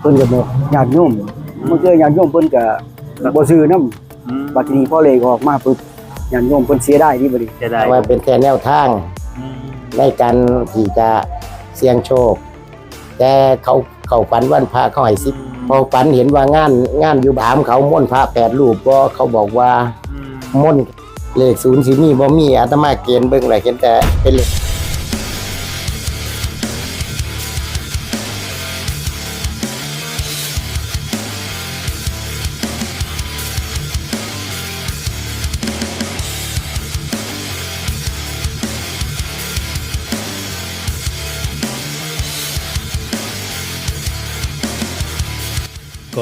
เพิ่นก็บอกญาติโยมมันคือญาติโยมเพิ่นก็บ่ซื้อนำอืมบัดนี้พอเลขออกมาปุ๊บญาติโยมเพิ่นเสียได้ที่บ่ดีจะได้ไว้เป็นแค่แนวทางอืมในการที่จะเสี่ยงโชค แต่เขาเขาฝันวันพระเขาให้สิบพอฝันเห็นว่างานงานอยู่บามเขาม่วนพระแปดรูปก็เขาบอกว่าอืมม่วนเลขศูนย์สิมีบ่มีอาตมาเกณฑ์เบิ่งแหละเห็นแต่เป็นเลข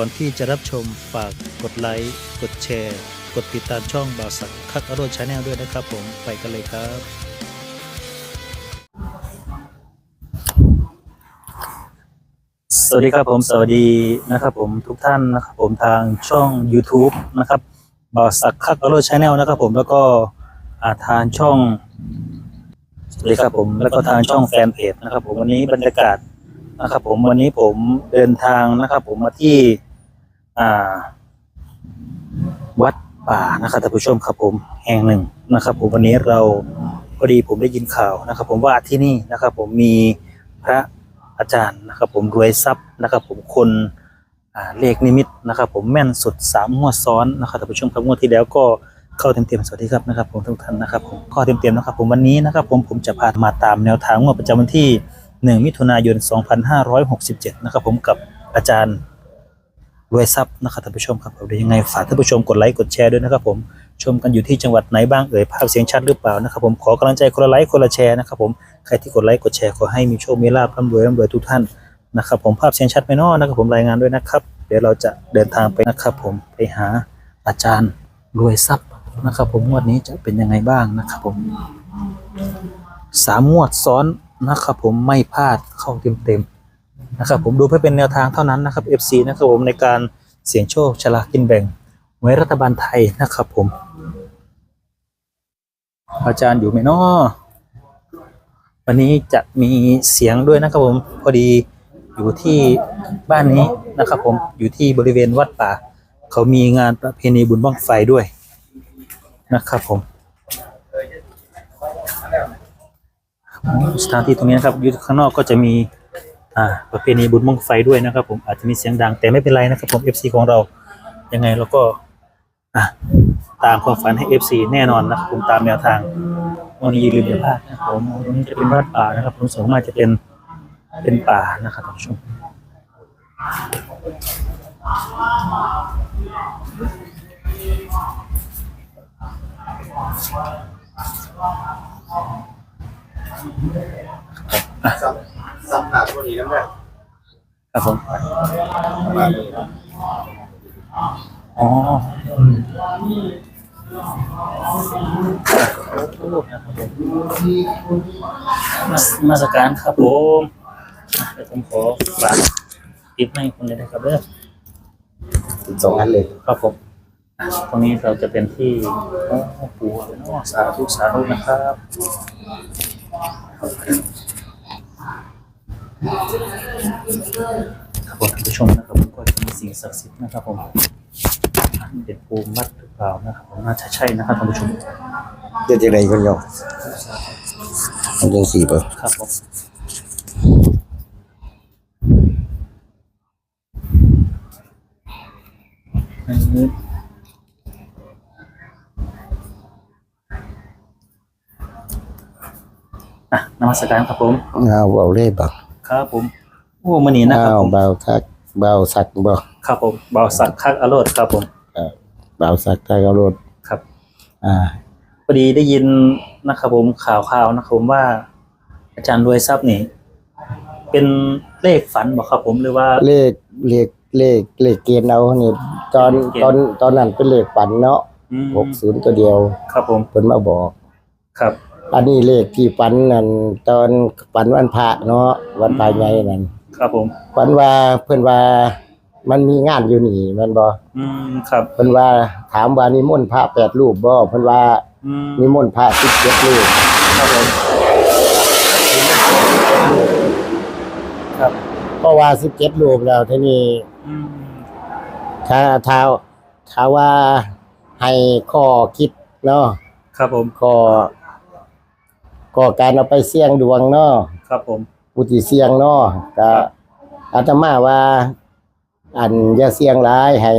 ก่อนที่จะรับชมฝากกดไลค์ กดแชร์ กดติดตามช่องบ่าวสักคักอโรดชาแนลด้วยนะครับผมไปกันเลยครับสวัสดีครับผมสวัสดีนะครับผมทุกท่านนะครับผมทางช่อง YouTube นะครับบอสักคักอโรชาแนลนะครับผมแล้วก็อาทางช่องเลยครับผมแล้วก็ทางช่องแฟนเพจนะครับผมวันนี้บรรยากาศ นะครับ ผมวันนี้ผมเดินทางนะครับ ผมมาที่อ่าวัดป่านะครับท่านผู้ชมครับผมแห่งหนึ่งนะครับ ผมวันนี้เราพอดีผมได้ยินข่าวนะครับ ผมว่าที่นี่นะครับ ผมมีพระอาจารย์นะครับ ผมรวยทรัพย์นะครับ ผมคนเลขนิมิตนะครับ ผมแม่นสุดสามงวดซ้อนนะครับท่านผู้ชมครับงวดที่แล้วก็เข้าเต็มๆสวัสดีครับนะครับ ผมทุกท่านนะครับ ผมข้าเต็มๆนะครับ ผมวันนี้นะครับ ผมผมจะพามาตามแนวทางงวดประจำวันที่ 1 มิถุนายน 2567 นะครับผมกับอาจารย์รวยทรัพย์นะครับท่านผู้ชมครับเดี๋ยวยังไงฝากท่านผู้ชมกดไลค์กดแชร์ด้วยนะครับผมชมกันอยู่ที่จังหวัดไหนบ้างเอ่ยภาพเสียงชัดหรือเปล่านะครับผมขอกำลังใจคนละไลค์คนละแชร์นะครับผมใครที่กดไลค์กดแชร์ขอให้มีโชคมีลาภร่ำรวยร่ำรวยทุกท่านนะครับผมภาพเสียงชัดไหมเนาะนะครับผมรายงานด้วยนะครับ เดี๋ยวเราจะเดินทางไปนะครับผมไปหาอาจารย์รวยทรัพย์นะครับผมงวดนี้จะเป็นยังไงบ้างนะครับผมสามงวดซ้อน นะครับผมไม่พลาดเข้าเต็มๆนะครับผมดูเพื่อเป็นแนวทางเท่านั้นนะครับ FC นะครับผมในการเสี่ยงโชคฉลากกินแบ่งไว้รัฐบาลไทยนะครับผม อาจารย์อยู่ไหมเนาะวันนี้จะมีเสียงด้วยนะครับผมพอดีอยู่ที่บ้านนี้นะครับผมอยู่ที่บริเวณวัดป่า เขามีงานประเพณีบุญบั้งไฟด้วยนะครับผม สถานที่ตรงนี้นะครับอยู่ข้างนอกก็จะมีอ่าประเพณีบุญบั้งไฟด้วยนะครับ ผมอาจจะมีเสียงดังแต่ไม่เป็นไรนะครับ ผม FC ของเรายังไงเราก็อะตามความฝันให้ FC แน่นอนนะครับผมตามแนวทางวันนี้อย่าลืมอย่าพลาดนะครับผมวันนี้จะเป็นวัดป่านะครับ ผมส่วนมากจะเป็นเป็นป่านะครับท่านผู้ชม ครับผมอ๋ออืมมามาสการครับผมอะเดี๋ยวผมขอฝากติดให้คนเลยนะครับเด้อสองอันเลยครับผมอะตรงนี้เราจะเป็นที่โอ้ปู่เนาะสาธุสาธุนะครับ ครับผมท่านผู้ชมนะครับผมก็จะมีสิ่งศักดิ์สิทธิ์นะครับผมอะเป็นภูมิวัดหรือเปล่านะครับผมน่าจะใช่นะครับท่านผู้ชมเดี๋ยวจะได้คนโยมมันยังสี่เปอร์ครับผมอันนี้อะนมั สการครับผมเอาเบาเล่บักครับผมโอ้มันนี้นะครับเอาผมเบาทักเบาสักบ่ครับผมเบาสักคักอโรดครับผม เบาสักถ้าเขารถครับ อ่า พอดีได้ยินนะครับผมข่าวข่าวๆนะครับผมว่า อาจารย์รวยทรัพย์นี่ เป็นเลขฝันบอกครับผมหรือว่า เลขเลขเลขเลขเกณฑ์เอานี่ตอนเกณฑ์ ตอนตอนนั้นเป็นเลขฝันเนาะอืมหกศูนย์ตัวเดียวครับผมเพิ่นมาบอก ครับ อันนี้เลขที่ฝันนั่นตอนฝันวันพระเนาะวันพระใหญ่นั่นครับผมฝันว่าเพิ่นว่ามันมีงานอยู่นี่แม่นบ่อืมครับ เพิ่นว่าถามว่านิมนต์พระแปดรูปบ่เพิ่นว่าอืมนิมนต์พระสิบเจ็ดรูปครับผมครับพราะว่าสิบเจ็ดรูปแล้วทีนี้อืมถ้าถ้าถ้าว่าให้ข้อคิดเนาะ ครับผม ก็ ก็การเอาไปเสี่ยงดวงเนาะครับผมอุติเสี่ยงเนาะก็อาตมาว่า อันอย่าเสี่ยงหลายให้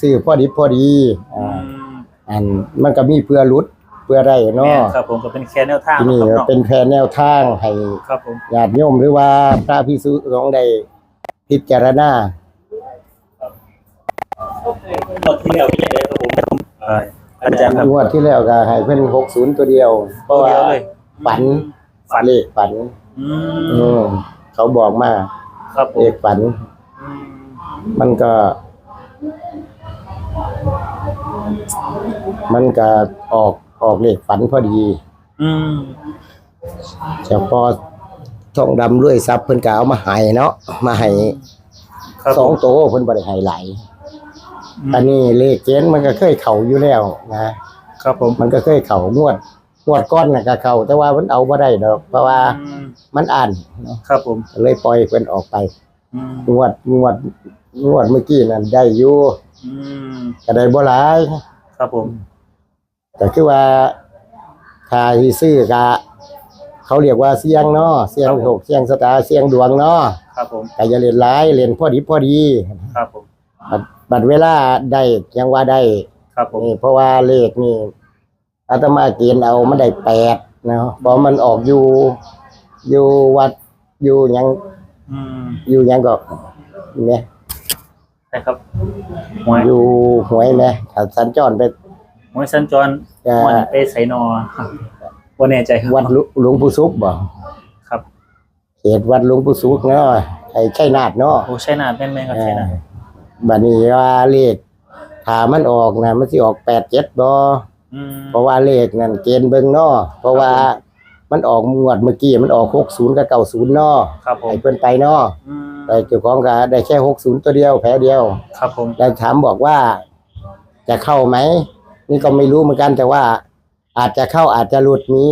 ซื้อพอดีพอดีอือ่ามอันมันก็มีเพื่อหลุดเพื่อได้แม่เนาะ นครับผมก็เป็นแค่แนวทางที่นะนี่ครับเนาะเป็นแผนแนวทางให้ครับผมญาติโยมหรือว่าพระภิกษุสงฆ์ได้พิจารณาหมดที่แล้วเป็นยังไงครับผมเอ่ออาจารย์ครับ งวดที่แล้วก็ให้เพิ่น60 ตัวเดียว เพราะว่าตัวเดียวเลย ฝันฝันเลขฝัน อือืมมเขาบอกมาครับผเลมขฝัน อืมมันก็ มันก็ออกออกเลขฝันพอดีอืมเฉพาะทองดำรวยทรัพย์เพิ่นก็เอามาให้เนาะมาให้ครับสองผมโตเพิ่นบ่ได้ให้หลายอืมอันนี้เลขเกณฑ์มันก็เคยเข้าอยู่แล้วนะครับผมมันก็เคยเข้างวด งวดก้อนน่ะก็เข้าแต่ว่ามันเอาบ่ได้ดอก เพราะว่าอืมมันอ่านเนาะครับผมเลยปล่อยเพิ่นออกไป อืมงวดงวดงวดเมื่อกี้นั่นได้อยู่อืมก็ได้บ่หลายครับผมก็คือว่าถ้าสิซื้อก็เขาเรียกว่าเสี่ยงเนาะเสี่ยงโชคเสี่ยงชะตาเสี่ยงดวงเนาะครับผมก็อย่าเล่นหลายเล่นพอดีพอดีครับผมบัดบัดเวลาได้ยังว่าได้ครับผมนี่เพราะว่าเลขนี่ อาตมาเกณฑ์เอามันได้แปดเนาะเพราะมันออกอยู่ อยู่วัดอยู่หยังอืมอยู่หยังก็เนี่ยใช่ครับหวยอยู่หวยไหมถ้าสัญจรไปหวยสัญจรเอ่อหวยไปไสนอครับบ่แน่ใจครับวัดหลวหลวงปู่ซุกบ่ครับเขตวัดหลวงปู่ซุกเนาะไอ้ไข่นาดเนาะ โอ้ใช่นาดแม่นไหมครับใช่นาดบัดนี้ว่าเลขถ้ามันออกนะมันสิออกแปดเจ็ดบ่อื ม เพราะว่าเลขนั่นเกณฑ์เบิ่งเนาะเพราะว่ามันออกงวดเมื่อกี้มันออก60กับ90เนาะครับผมให้เพิ่นไปเนาะอืมแต่เจ้าของก็ได้แค่60ตัวเดียวแผลเดียว ครับผม แล้วถามบอกว่าจะเข้าไหม นี่ก็ไม่รู้เหมือนกันแต่ว่า อาจจะเข้าอาจจะหลุดมี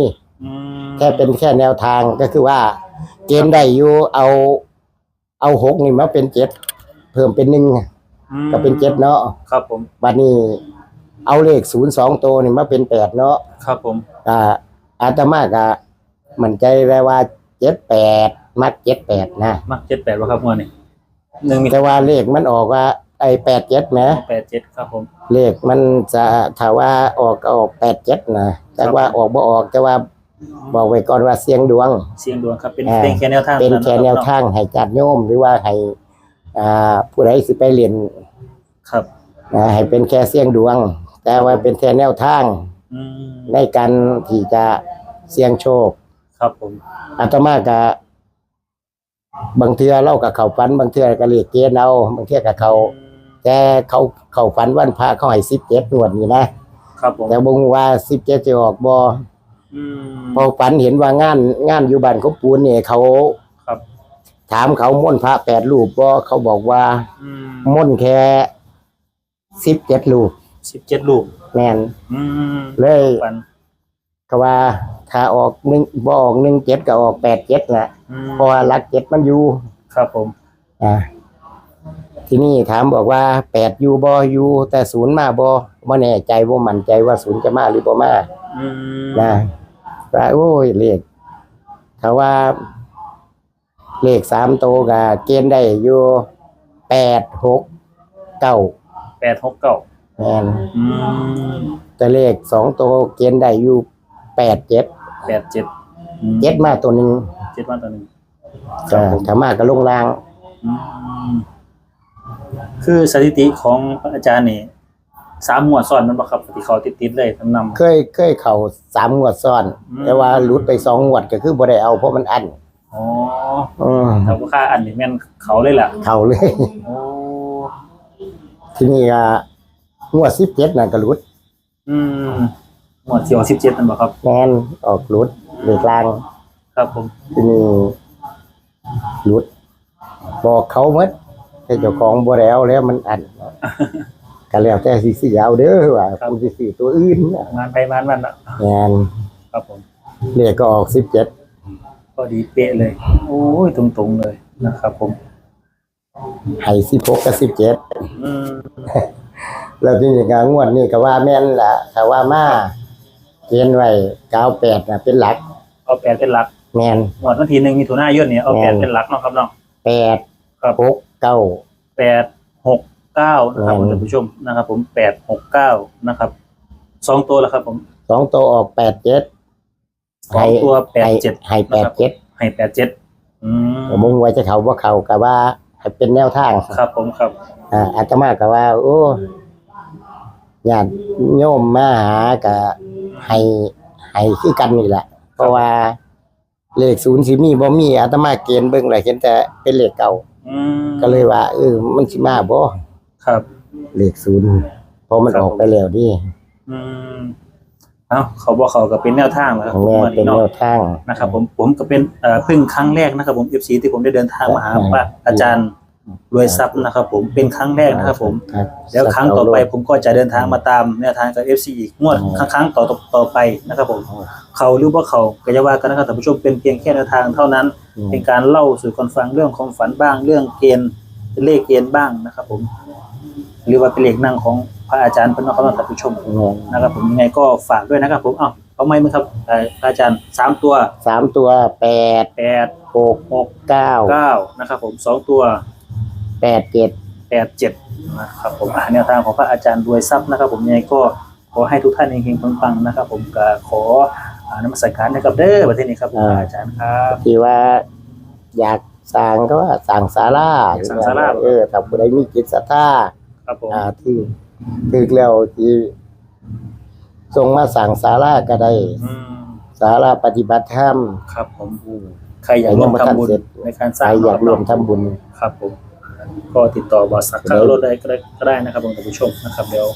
อืมแค่เป็นแค่แนวทางก็คือว่า เกณฑ์ได้อยู่เอาเอาหกนี่มาเป็นเจ็ดเพิ่มเป็นหนึ่งอืมก็เป็นเจ็ดเนาะครับผม บัดนี้ เอาเลขศูนย์สองตัวนี่มาเป็นแปดเนาะครับผมอ่าอาตมาก็มั่นใจได้ว่าเจ็ดแปดมักเจ็ดแปดนะมักเจ็ดแปดวะครับงวดนี้หนึ่งมีแต่ว่าเลขมันออกว่า ไอ้แปดเจ็ดนะแปดเจ็ดครับผมเลขมันจะถ้าว่าออกก็ออกแปดเจ็ดนะแต่ว่าออกบ่ออกแต่ว่าบอกไว้ก่อนว่าเสียงดวง เสียงดวงครับเป็นอ่าเป็นแค่แนวทางเป็นแค่แนวท่าทางให้จัดโยมหรือว่าให้อ่าผู้ใดสิไปเรียนครับอ่าให้เป็นแค่เสียงดวง แต่ว่าเป็นแค่แนวทางอืมในการที่จะเสี่ยงโชค ครับผม อาตมาก็บางเทื่อเล่ากับเขาฝัน บางเทื่อก็เรียกเกณฑ์เอาบางเทื่อกับเขา แต่เขาเขาฝันวันพระเขาให้สิบเจ็ดนวดนี่นะครับผมแต่บงว่าสิบเจ็ดจะออกบออืม พอฝันเห็นว่างานงานอยู่บ้านเขาปูนเนี่ยเขาครับ ถามเขาม่นต์พระแปดรูปบอเขาบอกว่าอืมม่นต์แค่สิบเจ็ดรูป สิบเจ็ดลูกแม่นอืมเลยปันเขาว่าถ้าออกหนึ่งบออกหนึ่งเจ็ดก็ออกแปดเจ็ดนะอืมเพราะว่ารักเจ็ดมันอยู่ครับผม อ่าที่นี่ถามบอกว่าแปดอยู่บอยู่แต่ศูนย์มาบอว่าแน่ใจว่ามั่นใจว่าศูนย์จะมาหรือบ่มา อืมนะว่าโอ้ยเลขเขาว่า เลขสามโตวกับเกณฑ์ได้อยู่แปดหกเก้าแปดหกเก้า แมนอืมแต่เลขสองโตวเกณฑ์ได้อยู่แปดเจ็ดแปดเจ็ดอืมเจ็ดมาตัวหนึ่งเจ็ดวันต่อหนึ่ง ครับผมถ้ามาก็ลงล่าง อืมคือสถิติของพระอาจารย์นี่สามหมวดซ้อนมันบ่ครับที่เขาติดๆเลยทำนำเคยเคยเข่าสามงวดซ้อน อืมแต่ว่าหลุดไปสองงวดก็คือบ่ได้เอาเพราะมันอันอ๋ออืมถ้าว่าค่าอันนี้แม่นเขาเลยล่ะเข่าเลย โอ้ ทีนี้ก็ งวดสิบเจ็ดน่ะก็หลุดอืมหมวดที่สิบเจ็ดนั่นบ่ครับ แมนออกหลุดเลขล่างครับผม ทีนี้หลุด บอกเขาหมดแต่เจ้าของบ่แล้วแล้วมันอันก็แล้วแต่สิสิเอาเด้อว่าคุณสิสิตัวอื่นน่ะงานไปงานมันอะแมนครับผม เลขก็ออกสิบเจ็ดก็ดีเป๊ะเลย โอ้ยตรงๆเลยนะครับผม ให้สิบหกกับสิบเจ็ดอืม แล้วที่นี่ก็งวดนี่ก็ว่าแม่นล่ะถ้าว่ามาเกณฑ์ไว้เก้าแปดน่ะเป็นหลัก เอาแปดเป็นหลักแม่นหมวดวันที่หนึ่งมีถุนายนเนี่ยเอาแปดเป็นหลักเนาะครับเนาะแปดครับหกเก้าแปดหกเก้านะครับอืมท่านผู้ชมนะครับ ผมแปดหกเก้านะครับสองตัวแล้วครับ ผมสองตัวออกแปดเจ็ดสองตัวแปดเจ็ดให้แปดเจ็ดให้แปดเจ็ดอืมผมมุ่งไว้จะเขาว่าเขาก็ว่าให้เป็นแนวทางครับผมครับ อ่าอาตมาก็ว่า โอ้ ญาติโยมมาหาก็ให้ให้คือกันนี่แหละ เพราะว่าเลขศูนย์สิมีบ่มีอาตมาเกณฑ์เบิ่งแล้วเห็นแต่เป็นเลขเก่าอืมก็เลยว่าเออมันสิมาบ่ครับ เลขศูนย์เพราะมันครับออกไปแล้วดิอืมเอ้าเขาบอกเขาก็เป็นแนวทางแล้วครับแม่วันเป็นนี้แนเนาะวทาง นะครับ ผมผมก็เป็นเอ่อเพิ่งครั้งแรกนะครับผม FC ที่ผมได้เดินทางมาหาครับพระอาจารย์ รวยทรัพย์นะครับผมเป็นครั้งแรกนะครับผม ครับแล้วครั้งต่อไปผมก็จะเดินทางมาตามแนวทางกับ FC อีกงวดครั้งครั้งต่อต่อไปนะครับผม เขาหรือว่าเขาก็จะว่ากันนะครับท่านผู้ชมเป็นเพียงแค่แนวทางเท่านั้นอืมเป็นการเล่าสู่กันฟังเรื่องความฝันบ้างเรื่องเกณฑ์เป็นเลขเกณฑ์บ้างนะครับผม หรือว่าเป็นเลขนั่งของพระอาจารย์เป็นนะครับท่านผู้ชมนะครับผมยังไงก็ฝากด้วยนะครับ ผมเอ้าเอาไหมมั้งครับเอ่อพระอาจารย์สามตัวสามตัวแปดแปดหกหกเก้าเก้านะครับผมสองตัว แปดเจ็ดแปดเจ็ดนะครับผมอ่าแนวทางของพระอาจารย์รวยทรัพย์นะครับ ผมยังไงก็ขอให้ทุกท่านเฮงๆปังๆนะครับ ผมก็ขออ่านมัสการนะครับเด้อประเทศนี้ครับผมพระอาจารย์ครับที่ว่าอยากสร้างก็ว่าสร้างศาลาอยากสร้างศาลา เออถ้าผู้ใดมีจิตศรัทธาครับผมอ่าที่ถึกแล้วที่ส่งมาสั่งศาลาก็ได้อืมศาลาปฏิบัติธรรมครับผมใครอยากร่วมทำบุญในการสใครร้างอยากร่วมทำบุญ ครับผม ก็ติดต่อบริษัทคาร์โรถได้ก็ได้ก็ได้นะครับผมท่านผู้ชมนะครับเดี๋ยว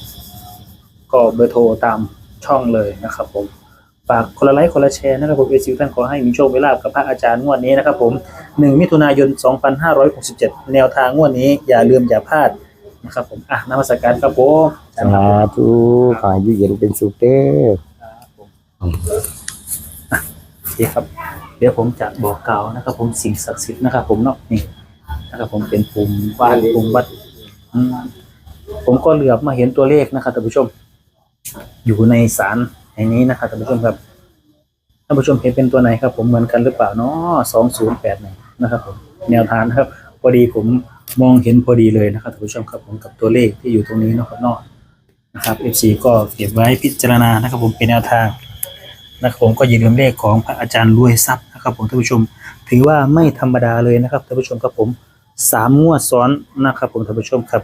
ก็เบอร์โทรตามช่องเลยนะครับผมฝากคนละไลค์คนละแชร์นะครับผมเอซิวท่านขอให้มีโชคมีลาภกับพระอาจารย์งวดนี้นะครับผม 1 มิถุนายน 2567 แนวทางงวดนี้อย่าลืมอย่าพลาดนะครับผมอะนมัสการครับผมอาจารย์คสารับธุขอให้อยู่เย็นเป็นสุขเด้อโอเคครับ เดี๋ยวผมจะบอกกล่าวนะครับผมสิ่งศักดิ์สิทธิ์นะครับผมเนาะนี่ นะครับผมเป็นภูมิบ้านภูมิวัดอืมผมก็เหลือบมาเห็นตัวเลขนะครับท่านผู้ชม อยู่ในศาลแห่งนี้นะครับท่านผู้ชมครับท่านผู้ชมเห็นเป็นตัวไหนครับ ผมเหมือนกันหรือเปล่าเนาะสองศูนย์แปดหนึ่งนะครับผมแนวทางนะครับพอดีผมมองเห็นพอดีเลยนะครับท่านผู้ชมครับผมกับตัวเลขที่อยู่ตรงนี้นะครับนาะนะครับ FC ก็เก็บไว้พิจารณานะครับ ผมเป็นแนวทางนะครับผมก็อย่าลืมเลขของพระอาจารย์รวยทรัพย์นะครับผมท่านผู้ชม ถือว่าไม่ธรรมดาเลยนะครับท่านผู้ชมครับผม สามงวดซ้อนนะครับผมท่านผู้ชมครับ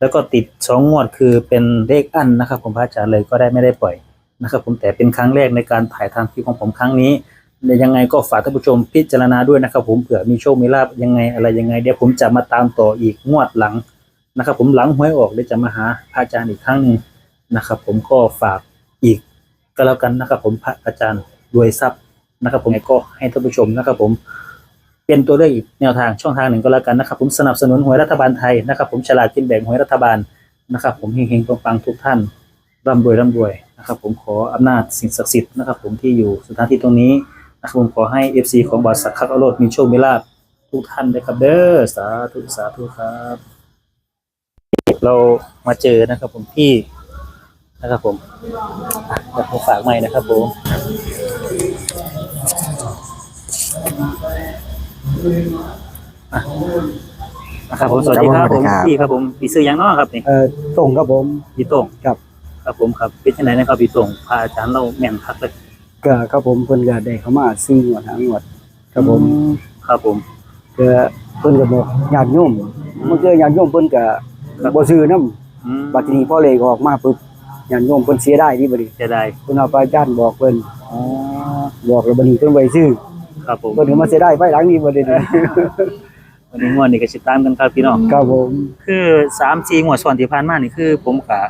แล้วก็ติดสองงวดคือเป็นเลขอันนะครับผมพระอาจารย์เลยก็ได้ไม่ได้ปล่อยนะครับผมแต่เป็นครั้งแรกในการถ่ายทำคลิปของผมครั้งนี้ยังไงก็ฝากท่านผู้ชมพิจารณาด้วยนะครับ ผมเผื่อมีโชคมีลาบยังไงอะไรยังไงเดี๋ยวผมจะมาตามต่ออีกงวดหลังนะครับ ผมหลังหวยออกเดี๋ยวจะมาหาพระอาจารย์อีกครั้งหนึ่งนะครับ ผมก็ฝากอีกก็แล้วกันนะครับ ผมพระอาจารย์รวยทรัพย์นะครับ ผมก็ให้ท่านผู้ชมนะครับ ผม เป็นตัวเลือกอีกแนวทางช่องทางหนึ่งก็แล้วกันนะครับ ผมสนับสนุนหวยรัฐบาลไทยนะครับ ผมฉลากกินแบ่งหวยรัฐบาลนะครับ ผมเฮงๆปังๆทุกท่านร่ำรวยร่ำรวยนะครับ ผมขออำนาจสิ่งศักดิ์สิทธิ์นะครับ ผมที่อยู่สถานที่ตรงนี้นะครับผมขอให้ FC ของบริษัทคักอโรดมีโชคมีลาภทุกท่านเลยครับ เด้อสาธุสาธุครับ เรามาเจอนะครับ ผมที่นะครับ ผมเดี๋ยวผมฝากใหม่นะครับผม นะครับผมสวัสดีครับผมพี่ครับผมพี่ซื้อยังเนาะครับนี่เอ่อตรงครับผมพี่โต้งครับ ครับผมครับเป็นยังไงนะครับพี่โต้งพาอาจารย์เราแม่นคักเลยก็ครับผมเพิ่นก็ได้เข้ามาซิ่งวดหางวดครับผมครับผมก็เพิ่นก็บอกญาติโยมเมื่อเจอญาติโยมเพิ่นก็บ่ซื้อนำอืมบัดนี้พอเลขออกมาปุ๊บญาติโยมเพิ่นเสียดายที่บัดนี้จะได้เพิ่นเอาไปอาจารย์บอกเพิ่นอ๋อบอกแล้วบัดนี้เพิ่นไว้ซื้อ ครับผมเพิ่นก็มาเสียดายไปหลังนี้บ่ได้วันนี้งวดนี้ก็สิตามกันครับพี่น้องครับผมคือสามสี่งวดซ้อนที่ผ่านมานี่คือผมกะ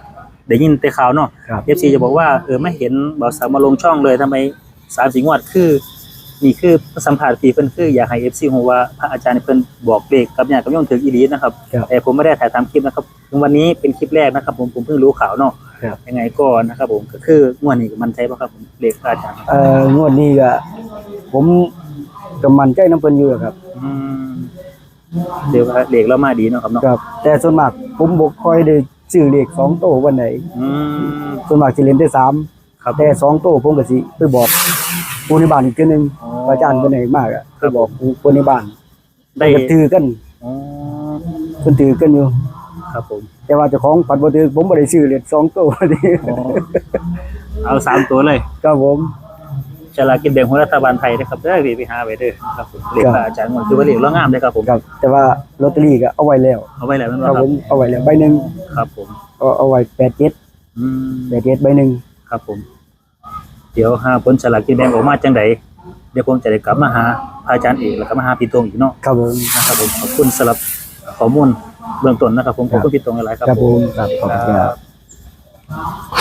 ได้ยินแต่ข่าวเนาะครับเอฟซีจะบอกว่าเออไม่เห็นบ่าวสาวมาลงช่องเลยทำไมสามสี่งวดคือนี่คือสัมผัสปีเพิ่นคืออยากให้เอฟซีฮู้ว่าพระอาจารย์เพิ่นบอกเลขกับญาติกับโยมถึงอีหลีนะครับครับแต่ผมไม่ได้ถ่ายตามคลิปนะครับวันนี้เป็นคลิปแรกนะครับ ผมผมเพิ่งรู้ข่าวเนาะครับยังไงก็นะครับ ผมก็คืองวดนี้มันใจป่ะครับผมเลขพระอาจารย์เอ่องวดนี้ก็ผม ก็มั่นใจนํเพิ่นอยู่ครับ อืมเดี๋ยวาเลขเรามาดีเนาะครับเนาะครับ แต่ส่วนมากผมบ่ค่อยได้ซื้อเลขสองโตววันไหนอืม ส่วนมากสิเล่นได้สามครับ แต่สองโตวผมก็สิไปบอกผู้ในบ้านอีกทีหนึงอ๋อพระอาจารย์เพิ่นให้มากอะครัไปบบอกผู้ในบ้านได้ก็ถือกันอ๋อเพิ่นถือกันอยู่ ครับผมแต่ว่าเจ้าของผัดบ่ถือผมบ่ได้ซื้อเลขสองโตวนี่อ๋อเอาสามตัวเลยครับผม ฉลากกินแบ่งของรัฐบาลไทยนะครับได้ไปหาไว้เด้อครับผมเลขพระอาจารย์งวดคือว่าเลขเรางามเลยครับผมครับ แต่ว่าลอตเตอรี่ก็เอาไว้แล้วเอาไว้แล้วแมันคบ่รับครัผบมเอาไว้แล้วใบหนึงครับผมเอาเอาไว้87อืม87ใบหนึงครับผม เดี๋ยวหาผลฉลากกินแบ่งออกมาจังไดเดี๋ยวผมจะได้กลับมาหาพระอาจารย์เอกแล้วก็มาหาพี่ตรงอีกเนาะครับผมนะครับผมขอบคุณสำหรับข้อมูลเบื้องต้นนะครับ ผมขอบคุณพี่ตรงหลายๆครับครับผผมม ครับขอบคุณครับ